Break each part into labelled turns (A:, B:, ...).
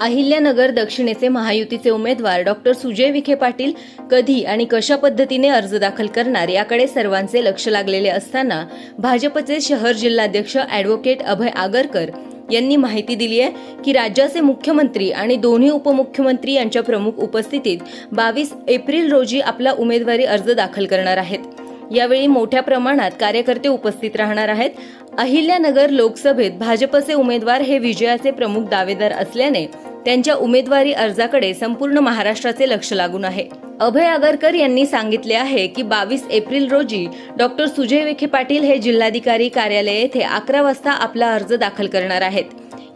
A: अहिल्यानगर दक्षिणेचे महायुतीचे उमेदवार डॉक्टर सुजय विखे पाटील कधी आणि कशा पद्धतीने अर्ज दाखल करणार याकडे सर्वांचे लक्ष लागलेले असताना भाजपचे शहर जिल्हाध्यक्ष अॅडव्होकेट अभय आगरकर यांनी माहिती दिली आहे की राज्याचे मुख्यमंत्री आणि दोन्ही उपमुख्यमंत्री यांच्या प्रमुख उपस्थितीत बावीस एप्रिल रोजी आपला उमेदवारी अर्ज दाखल करणार आहेत. यावेळी मोठ्या प्रमाणात कार्यकर्ते उपस्थित राहणार आहेत. अहिल्यानगर लोकसभेत भाजपचे उमेदवार हे विजयाचे प्रमुख दावेदार असल्याने त्यांच्या उमेदवारी अर्जाकडे संपूर्ण महाराष्ट्राचे लक्ष लागून आहे. अभय आगरकर यांनी सांगितले आहे की बावीस एप्रिल रोजी डॉक्टर सुजय विखे पाटील हे जिल्हाधिकारी कार्यालय येथे अकरा वाजता आपला अर्ज दाखल करणार आहेत.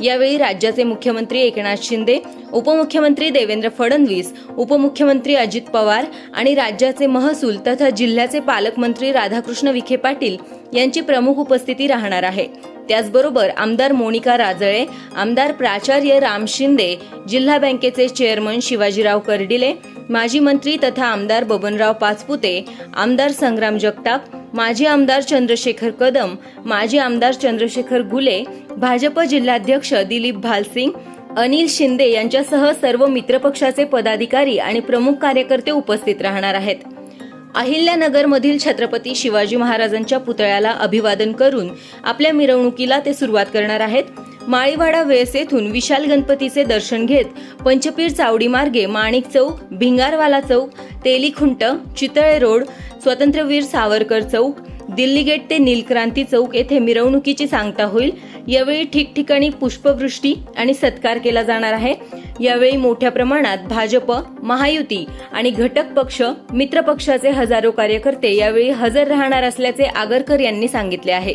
A: यावेळी राज्याचे मुख्यमंत्री एकनाथ शिंदे उपमुख्यमंत्री देवेंद्र फडणवीस उपमुख्यमंत्री अजित पवार आणि राज्याचे महसूल तथा जिल्ह्याचे पालकमंत्री राधाकृष्ण विखे पाटील यांची प्रमुख उपस्थिती राहणार आहे. त्याचबरोबर आमदार मोनिका राजळे आमदार प्राचार्य राम शिंदे जिल्हा बँकेचे चेअरमन शिवाजीराव कर्डिले माजी मंत्री तथा आमदार बबनराव पाचपुते आमदार संग्राम जगताप माजी आमदार चंद्रशेखर कदम माजी आमदार चंद्रशेखर गुले भाजप जिल्हाध्यक्ष दिलीप भालसिंग अनिल शिंदे यांच्यासह सर्व मित्रपक्षाचे पदाधिकारी आणि प्रमुख कार्यकर्ते उपस्थित राहणार आहेत. अहिल्यानगरमधील छत्रपती शिवाजी महाराजांच्या पुतळ्याला अभिवादन करून आपल्या मिरवणुकीला ते सुरुवात करणार आहेत. माळीवाडा वेस येथून विशाल गणपतीचे दर्शन घेत पंचपीर चावडी मार्गे माणिक चौक भिंगारवाला चौक तेलीखुंट चितळे रोड स्वतंत्रवीर सावरकर चौक दिल्ली गेट ते नीलक्रांती चौक येथे मिरवणुकीची सांगता होईल. यावेळी ठिकठिकाणी पुष्पवृष्टी आणि सत्कार केला जाणार आहे. यावेळी मोठ्या प्रमाणात भाजप महायुती आणि घटक पक्ष मित्र पक्षाचे हजारो कार्यकर्ते यावेळी हजर राहणार असल्याचे आगरकर यांनी सांगितले आहे.